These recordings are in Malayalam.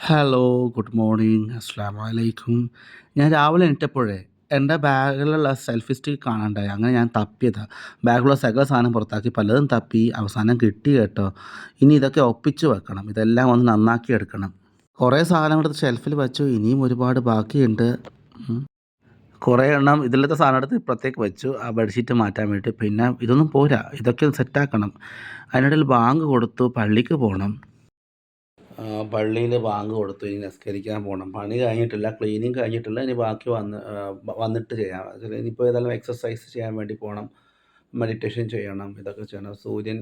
ഹലോ ഗുഡ് മോർണിംഗ് അസ്സാം വലൈക്കും ഞാൻ രാവിലെ എണീറ്റപ്പോഴേ എന്റെ ബാഗിലുള്ള സെൽഫി സ്റ്റിക്ക് കാണണ്ടായി. അങ്ങനെ ഞാൻ തപ്പിയതാണ് ബാഗിലുള്ള സകല സാധനം പുറത്താക്കി. പലതും തപ്പി അവസാനം കിട്ടി കേട്ടോ. ഇനി ഇതൊക്കെ ഒപ്പിച്ച് വെക്കണം. ഇതെല്ലാം ഒന്ന് നന്നാക്കി എടുക്കണം. കുറേ സാധനം എടുത്ത് ഷെൽഫിൽ വെച്ചു. ഇനിയും ഒരുപാട് ബാക്കിയുണ്ട്. കുറേ എണ്ണം ഇതിലത്തെ സാധനം എടുത്ത് ഇപ്പുറത്തേക്ക് വെച്ചു. ആ ബെഡ്ഷീറ്റ് മാറ്റാൻ വേണ്ടിയിട്ട്. പിന്നെ ഇതൊന്നും പോരാ. ഇതൊക്കെ സെറ്റാക്കണം അതിനിടയിൽ ബാങ്ക് കൊടുത്തു. പള്ളിക്ക് പോകണം പള്ളിയിൽ ബാങ്ക് കൊടുത്തു ഇനി നിസ്കരിക്കാൻ പോകണം പണി കഴിഞ്ഞിട്ടില്ല ക്ലീനിങ് കഴിഞ്ഞിട്ടില്ല ഇനി ബാക്കി വന്ന് വന്നിട്ട് ചെയ്യാം. ഇനിയിപ്പോൾ ഏതായാലും എക്സസൈസ് ചെയ്യാൻ വേണ്ടി പോകണം മെഡിറ്റേഷൻ ചെയ്യണം ഇതൊക്കെ ചെയ്യണം. സൂര്യൻ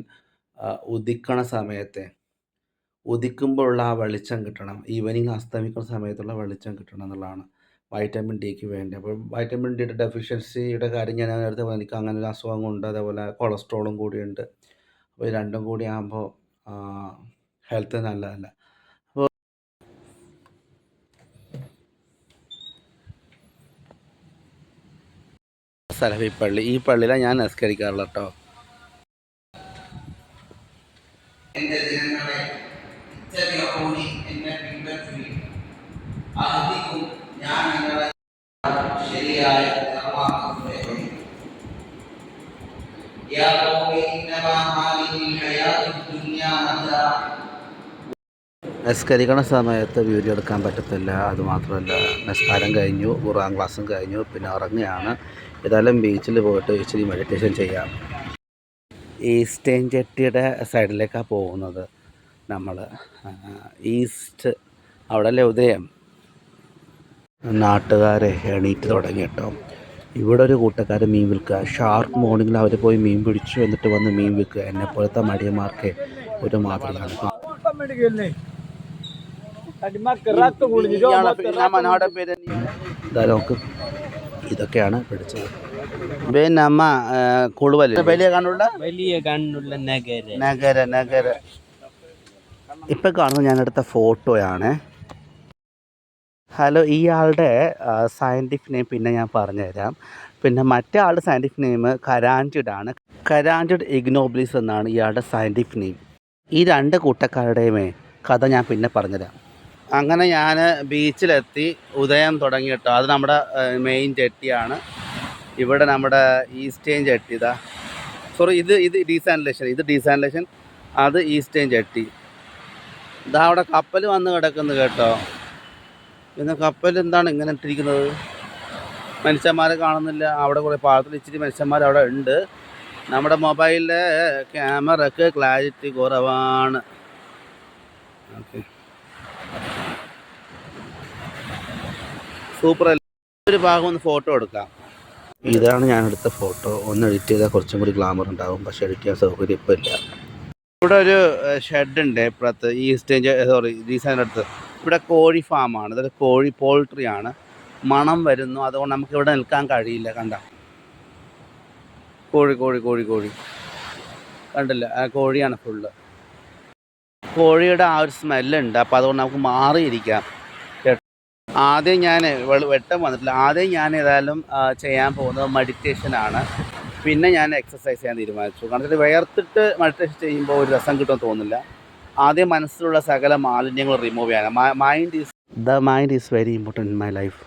ഉദിക്കണ സമയത്തെ ഉദിക്കുമ്പോഴുള്ള ആ വെളിച്ചം കിട്ടണം. ഈവനിങ് അസ്തമിക്കുന്ന സമയത്തുള്ള വെളിച്ചം കിട്ടണം എന്നുള്ളതാണ് വൈറ്റമിൻ ഡിക്ക് വേണ്ടി. അപ്പോൾ വൈറ്റമിൻ ഡിയുടെ ഡെഫിഷ്യൻസിയുടെ കാര്യം ഞാൻ നേരത്തെ പറഞ്ഞു. എനിക്ക് അങ്ങനെ ഒരു അസുഖം കൊണ്ട് അതേപോലെ കൊളസ്ട്രോളും കൂടിയുണ്ട്. അപ്പോൾ രണ്ടും കൂടി ആകുമ്പോൾ ഹെൽത്ത് നല്ലതല്ല. സലഫി പള്ളി ഈ പള്ളിയിലാണ് ഞാൻ നിസ്കരിക്കാറുള്ളത് കേട്ടോ. എന്റെ നിസ്കരിക്കണ സമയത്ത് വീഡിയോ എടുക്കാൻ പറ്റത്തില്ല. അതുമാത്രമല്ല നിസ്കാരം കഴിഞ്ഞു ഖുറാൻ ക്ലാസ്സും കഴിഞ്ഞു പിന്നെ ഉറങ്ങുകയാണ്. ഏതായാലും ബീച്ചിൽ പോയിട്ട് ഇച്ചിരി മെഡിറ്റേഷൻ ചെയ്യാം. ഈസ്റ്റേൺ ജെട്ടിയുടെ സൈഡിലേക്കാണ് പോകുന്നത് നമ്മൾ ഈസ്റ്റ് അവിടെ ഉദയം? നാട്ടുകാരെ എണീറ്റ് തുടങ്ങി കേട്ടോ. ഇവിടെ ഒരു കൂട്ടക്കാർ മീൻ വിൽക്കുക. ഷാർപ്പ് മോർണിംഗിൽ അവർ പോയി മീൻ പിടിച്ചു എന്നിട്ട് വന്ന് മീൻ വിൽക്കുക. എന്നെപ്പോലത്തെ മടിയന്മാർക്ക് ഒരു മാതൃകയാണ് നോക്ക് ഇതൊക്കെയാണ് പിടിച്ചത് പിന്നെ അമ്മ കൂടുതൽ വലിയ കണ്ണുള്ള? വലിയ കണ്ണുള്ള നഗര. നഗര നഗര. ഇപ്പം കാണുന്നത് ഞാൻ എടുത്ത ഫോട്ടോയാണ്. ഹലോ ഇയാളുടെ സയന്റിഫിക് നെയിം പിന്നെ ഞാൻ പറഞ്ഞുതരാം. പിന്നെ മറ്റേ ആളുടെ സയന്റിഫിക് നെയിം കരാൻജിഡ് ആണ്. കരാൻജിഡ് ഇഗ്നോബ്ലിസ് എന്നാണ് ഇയാളുടെ സയന്റിഫിക് നെയിം ഈ രണ്ട് കൂട്ടക്കാരുടെയുമേ കഥ ഞാൻ പിന്നെ പറഞ്ഞുതരാം. അങ്ങനെ ഞാൻ ബീച്ചിലെത്തി ഉദയം തുടങ്ങി കേട്ടോ. അത് നമ്മുടെ മെയിൻ ജെട്ടിയാണ് ഇവിടെ നമ്മുടെ ഈസ്റ്റേൺ ജെട്ടി ഇതാ. സോറി ഇത് ഇത് ഡീസാനിലേഷൻ ഇത് ഡീസാനിലേഷൻ അത് ഈസ്റ്റേൺ ജെട്ടി ഇതാ അവിടെ കപ്പൽ വന്ന് കിടക്കുന്നു കേട്ടോ. പിന്നെ കപ്പൽ എന്താണ് ഇങ്ങനെ ഇട്ടിരിക്കുന്നത്? മനുഷ്യന്മാരെ കാണുന്നില്ല. അവിടെ കുറേ പാളത്തിൽ ഇച്ചിരി മനുഷ്യന്മാർ അവിടെ ഉണ്ട്. നമ്മുടെ മൊബൈലിലെ ക്യാമറയ്ക്ക് ക്ലാരിറ്റി കുറവാണ്. ഓക്കെ സൂപ്പർ ഒരു ഭാഗം ഒന്ന് ഫോട്ടോ എടുക്കാം. ഇതാണ് ഞാൻ എടുത്ത ഫോട്ടോ ഒന്ന് എഡിറ്റ് ചെയ്താൽ കുറച്ചും കൂടി ഗ്ലാമർ ഉണ്ടാവും. പക്ഷെ എഡിറ്റ് ചെയ്യാൻ സൗകര്യം ഇപ്പം ഇല്ല. ഇവിടെ ഒരു ഷെഡ് ഉണ്ട്. ഇപ്പുറത്ത് ഈ സ്റ്റേജ് സോറി റീസൈന്റെ അടുത്ത്. ഇവിടെ കോഴി ഫാമാണ് ഇതൊരു കോഴി പോൾട്രി ആണ്. മണം വരുന്നു. അതുകൊണ്ട് നമുക്ക് ഇവിടെ നിൽക്കാൻ കഴിയില്ല. കണ്ട. കോഴി കോഴി കോഴി കോഴി. കണ്ടില്ല. കോഴിയാണ് ഫുള്ള് കോഴിയുടെ ആ ഒരു സ്മെല്ലുണ്ട് അപ്പോൾ അതുകൊണ്ട് നമുക്ക് മാറിയിരിക്കാം. ആദ്യം ഞാൻ വെട്ടം വന്നിട്ടില്ല. ആദ്യം ഞാൻ ഏതായാലും ചെയ്യാൻ പോകുന്നത് മെഡിറ്റേഷനാണ് പിന്നെ ഞാൻ എക്സസൈസ് ചെയ്യാൻ തീരുമാനിച്ചു. കാരണം വെച്ചാൽ വേർത്തിട്ട് മെഡിറ്റേഷൻ ചെയ്യുമ്പോൾ ഒരു രസം കിട്ടുമെന്ന് തോന്നുന്നില്ല. ആദ്യം മനസ്സിലുള്ള സകല മാലിന്യങ്ങൾ റിമൂവ് ചെയ്യാൻ mind is the mind is very important in my life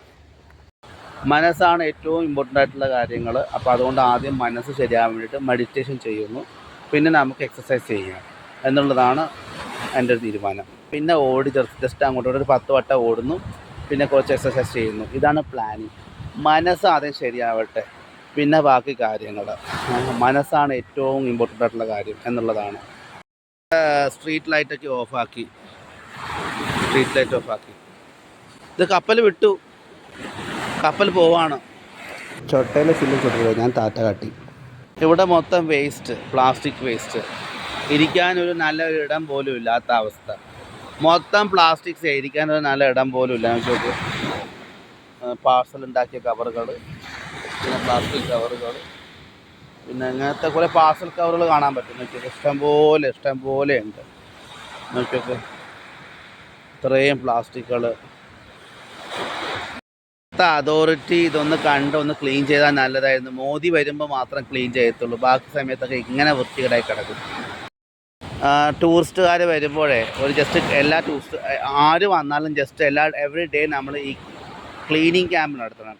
മനസ്സാണ് ഏറ്റവും ഇമ്പോർട്ടന്റ് ആയിട്ടുള്ള കാര്യങ്ങൾ. അപ്പോൾ അതുകൊണ്ട് ആദ്യം മനസ്സ് ശരിയാകാൻ വേണ്ടിയിട്ട് മെഡിറ്റേഷൻ ചെയ്യുന്നു. പിന്നെ നമുക്ക് എക്സസൈസ് ചെയ്യാം എന്നുള്ളതാണ് എന്റെ ഒരു തീരുമാനം. പിന്നെ ഓടി ജസ്റ്റ് അങ്ങോട്ടോട്ട് അങ്ങോട്ട് ഒരു പത്ത് വട്ടം ഓടുന്നു. പിന്നെ കുറച്ച് എക്സസൈസ് ചെയ്യുന്നു. ഇതാണ് പ്ലാനിങ് മനസ്സ് ആദ്യം ശരിയാവട്ടെ. പിന്നെ ബാക്കി കാര്യങ്ങൾ. മനസ്സാണ് ഏറ്റവും ഇമ്പോർട്ടന്റ് ആയിട്ടുള്ള കാര്യം എന്നുള്ളതാണ്. സ്ട്രീറ്റ് ലൈറ്റൊക്കെ ഓഫാക്കി സ്ട്രീറ്റ് ലൈറ്റ് ഓഫാക്കി ഇത് കപ്പൽ വിട്ടു. കപ്പൽ പോവാണ്. ചൊട്ടയിലെ ഫില്ലും ചൊട്ടില്ല ഞാൻ താറ്റ കാട്ടി. ഇവിടെ മൊത്തം വേസ്റ്റ് പ്ലാസ്റ്റിക് വേസ്റ്റ് ഇരിക്കാനൊരു നല്ലൊരു ഇടം പോലും ഇല്ലാത്ത അവസ്ഥ. മൊത്തം പ്ലാസ്റ്റിക്സ് ഒരു നല്ല ഇടം പോലും ഇല്ല. നോക്കി പാർസൽ ഉണ്ടാക്കിയ കവറുകൾ പിന്നെ പ്ലാസ്റ്റിക് കവറുകൾ പിന്നെ അങ്ങനത്തെ കുറേ പാർസൽ കവറുകൾ കാണാൻ പറ്റും. നോക്കിയൊക്കെ. ഇഷ്ടംപോലെ ഇഷ്ടംപോലെ ഉണ്ട്. നോക്കിയൊക്കെ. ഇത്രയും പ്ലാസ്റ്റിക്കുകൾ അതോറിറ്റി ഇതൊന്ന് കണ്ട് ഒന്ന് ക്ലീൻ ചെയ്താൽ നല്ലതായിരുന്നു. മോദി വരുമ്പോൾ മാത്രം ക്ലീൻ ചെയ്യത്തുള്ളൂ. ബാക്കി സമയത്തൊക്കെ ഇങ്ങനെ വൃത്തികേടായി കിടക്കും. ടൂറിസ്റ്റുകാർ വരുമ്പോഴേ ഒരു ജസ്റ്റ് എല്ലാ ടൂറിസ്റ്റ് ആര് വന്നാലും ജസ്റ്റ് എല്ലാ എവറി ഡേ നമ്മൾ ഈ ക്ലീനിങ് ക്യാമ്പ് നടത്തണം.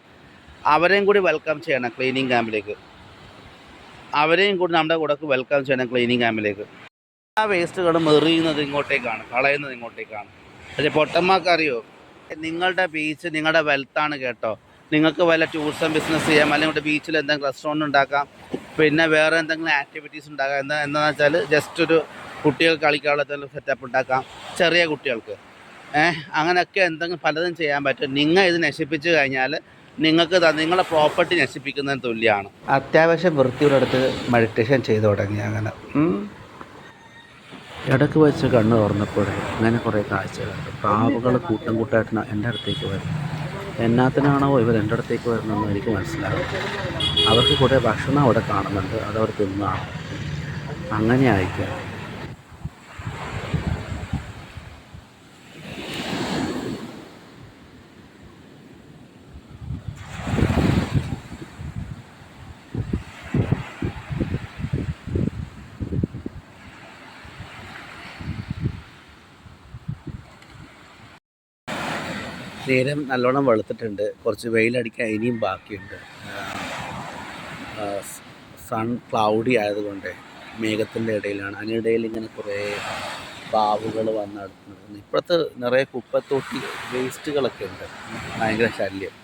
അവരെയും കൂടി വെൽക്കം ചെയ്യണം ക്ലീനിങ് ക്യാമ്പിലേക്ക് അവരെയും കൂടി നമ്മുടെ കൂടെ വെൽക്കം ചെയ്യണം ക്ലീനിങ് ക്യാമ്പിലേക്ക് എല്ലാ വേസ്റ്റുകളും എറിയുന്നത് ഇങ്ങോട്ടേക്കാണ് കളയുന്നത് ഇങ്ങോട്ടേക്കാണ്. പക്ഷേ പൊട്ടന്മാർക്കറിയോ? നിങ്ങളുടെ ബീച്ച് നിങ്ങളുടെ വെൽത്താണ് കേട്ടോ. നിങ്ങൾക്ക് വല്ല ടൂറിസം ബിസിനസ് ചെയ്യാം അല്ലെങ്കിൽ ബീച്ചിൽ എന്തെങ്കിലും റെസ്റ്റോറന്റ് ഉണ്ടാക്കാം പിന്നെ വേറെ എന്തെങ്കിലും ആക്ടിവിറ്റീസ് ഉണ്ടാക്കാം എന്താ എന്താണെന്ന് വെച്ചാൽ ജസ്റ്റ് ഒരു കുട്ടികൾക്ക് കളിക്കാനുള്ള എന്തെങ്കിലും സെറ്റപ്പ് ഉണ്ടാക്കാം. ചെറിയ കുട്ടികൾക്ക്. ഏഹ് അങ്ങനെയൊക്കെ എന്തെങ്കിലും പലതും ചെയ്യാൻ പറ്റും. നിങ്ങൾ ഇത് നശിപ്പിച്ച് കഴിഞ്ഞാൽ നിങ്ങൾക്ക് നിങ്ങളുടെ പ്രോപ്പർട്ടി നശിപ്പിക്കുന്നതിന് തുല്യമാണ് അത്യാവശ്യം വൃത്തിയോടടുത്ത് മെഡിറ്റേഷൻ ചെയ്തു തുടങ്ങി അങ്ങനെ. ഇടയ്ക്ക് വെച്ച് കണ്ണ് തുറന്നപ്പോഴേ അങ്ങനെ കുറേ കാഴ്ചകളുണ്ട്. പ്രാവുകൾ കൂട്ടം കൂട്ടായിട്ട് എന്റെ അടുത്തേക്ക് വരും എന്നാത്തിനാണോ ഇവർ എന്റെ അടുത്തേക്ക് വരുന്നതെന്ന് എനിക്ക് മനസ്സിലാകും അവർക്ക് കുറേ ഭക്ഷണം അവിടെ കാണുന്നുണ്ട്. അതവർ തിന്നാണ് അങ്ങനെ ആയിരിക്കാം നേരം നല്ലോണം വെളുത്തിട്ടുണ്ട്. കുറച്ച് വെയിലടിക്കാൻ ഇനിയും ബാക്കിയുണ്ട്. സൺ ക്ലൗഡി ആയതുകൊണ്ട് മേഘത്തിന്റെ ഇടയിലാണ്. അതിനിടയിൽ ഇങ്ങനെ കുറേ പാവുകൾ വന്ന് അടുത്ത് ഇപ്പോഴത്തെ നിറയെ കുപ്പത്തൊട്ടി വേസ്റ്റുകളൊക്കെ ഉണ്ട്. ഭയങ്കര ശല്യം.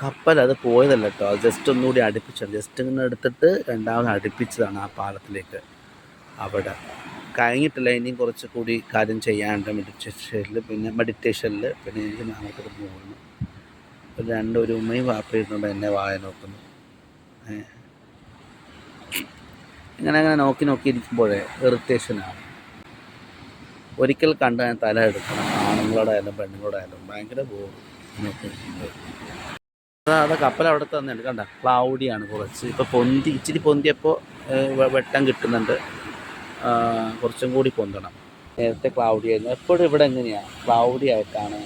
കപ്പൽ അത് പോയതല്ല കേട്ടോ. അത് ജസ്റ്റ് ഒന്നുകൂടി അടുപ്പിച്ചാണ് ജസ്റ്റ് ഇങ്ങനെ എടുത്തിട്ട് രണ്ടാമത് അടുപ്പിച്ചതാണ് ആ പാലത്തിലേക്ക്. അവിടെ. കഴിഞ്ഞിട്ടില്ല ഇനിയും കുറച്ച് കൂടി കാര്യം ചെയ്യാനുണ്ട് മെഡിറ്റേഷനിൽ പിന്നെ മെഡിറ്റേഷനിൽ പിന്നെ എനിക്ക് അങ്ങോട്ട് പോകുന്നു ഒരു രണ്ട് ഒരു ഉമ്മയും വാപ്പയിരുന്നുണ്ട് എന്നെ വായ നോക്കുന്നു. ഇങ്ങനെ അങ്ങനെ നോക്കി നോക്കി ഇരിക്കുമ്പോഴേ ഇറിറ്റേഷനാണ് ഒരിക്കൽ കണ്ട് ഞാൻ തല എടുക്കണം. ആണുങ്ങളോടായാലും പെണ്ണുങ്ങളോടായാലും ഭയങ്കര ബോർ അതാ കപ്പൽ അവിടെ തന്നെയുണ്ട്. കണ്ട ക്ലൗഡിയാണ് കുറച്ച്. ഇപ്പോൾ പൊന്തി ഇച്ചിരി പൊന്തിയപ്പോൾ വെട്ടം കിട്ടുന്നുണ്ട്. കുറച്ചും കൂടി പൊന്തണം. നേരത്തെ ക്ലൗഡി ആയിരുന്നു. എപ്പോഴും ഇവിടെ എങ്ങനെയാണ് ക്ലൗഡി ആയിട്ടാണ്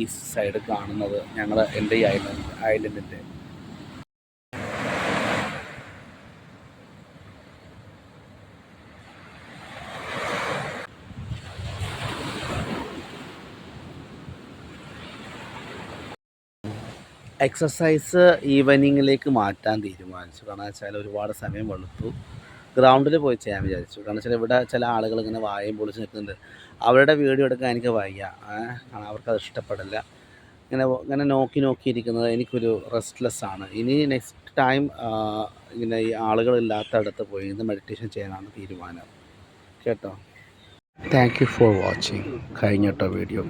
ഈ സൈഡ് കാണുന്നത്. ഞങ്ങൾ എന്റെ ഈ ഐലൻഡ് ഐലൻഡിന്റെ എക്സസൈസ് ഈവനിങ്ങിലേക്ക് മാറ്റാൻ തീരുമാനിച്ചു. കാരണം വെച്ചാൽ ഒരുപാട് സമയം വെളുത്തു. ഗ്രൗണ്ടിൽ പോയി ചെയ്യാൻ വിചാരിച്ചു. കാരണം വെച്ചാൽ ഇവിടെ ചില ആളുകൾ ഇങ്ങനെ വായും പൊളിച്ച് നിൽക്കുന്നുണ്ട്. അവരുടെ വീഡിയോ എടുക്കാൻ എനിക്ക് വയ്യ. കാരണം അവർക്കത് ഇഷ്ടപ്പെടില്ല. ഇങ്ങനെ ഇങ്ങനെ നോക്കി നോക്കിയിരിക്കുന്നത് എനിക്കൊരു റെസ്റ്റ്ലെസ് ആണ്. ഇനി നെക്സ്റ്റ് ടൈം ഇങ്ങനെ ഈ ആളുകളില്ലാത്തടത്ത് പോയി ഇന്ന് മെഡിറ്റേഷൻ ചെയ്യാനാണ് തീരുമാനം. കേട്ടോ? താങ്ക് യു ഫോർ വാച്ചിങ് കഴിഞ്ഞ കേട്ടോ വീഡിയോ